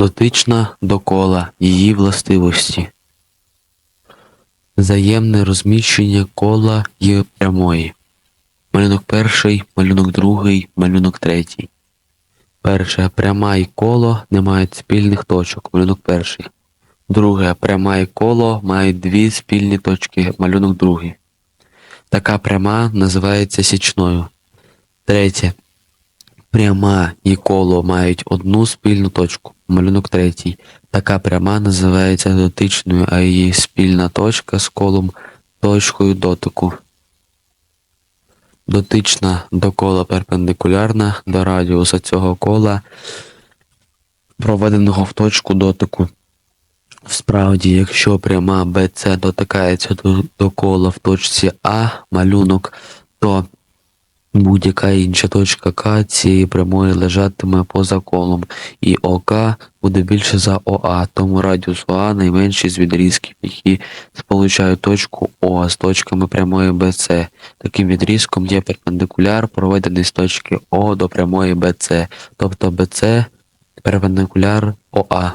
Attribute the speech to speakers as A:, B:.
A: дотична до кола, її властивості. Взаємне розміщення кола і прямої. Малюнок перший, малюнок другий, малюнок третій. Перше. Пряма і коло не мають спільних точок. Малюнок перший. Друге. Пряма і коло мають дві спільні точки. Малюнок другий. Така пряма називається січною. Третє. Пряма і коло мають одну спільну точку. Малюнок третій. Така пряма називається дотичною, а її спільна точка з колом точкою дотику. Дотична до кола перпендикулярна до радіуса цього кола, проведеного в точку дотику. Справді, якщо пряма BC дотикається до, до кола в точці А малюнок, то будь-яка інша точка К цієї прямої лежатиме поза колом, і ОК буде більше за ОА, тому радіус ОА найменший з відрізків, які сполучають точку О з точками прямої BC. Таким відрізком є перпендикуляр, проведений з точки О до прямої BC, тобто BC перпендикуляр ОА.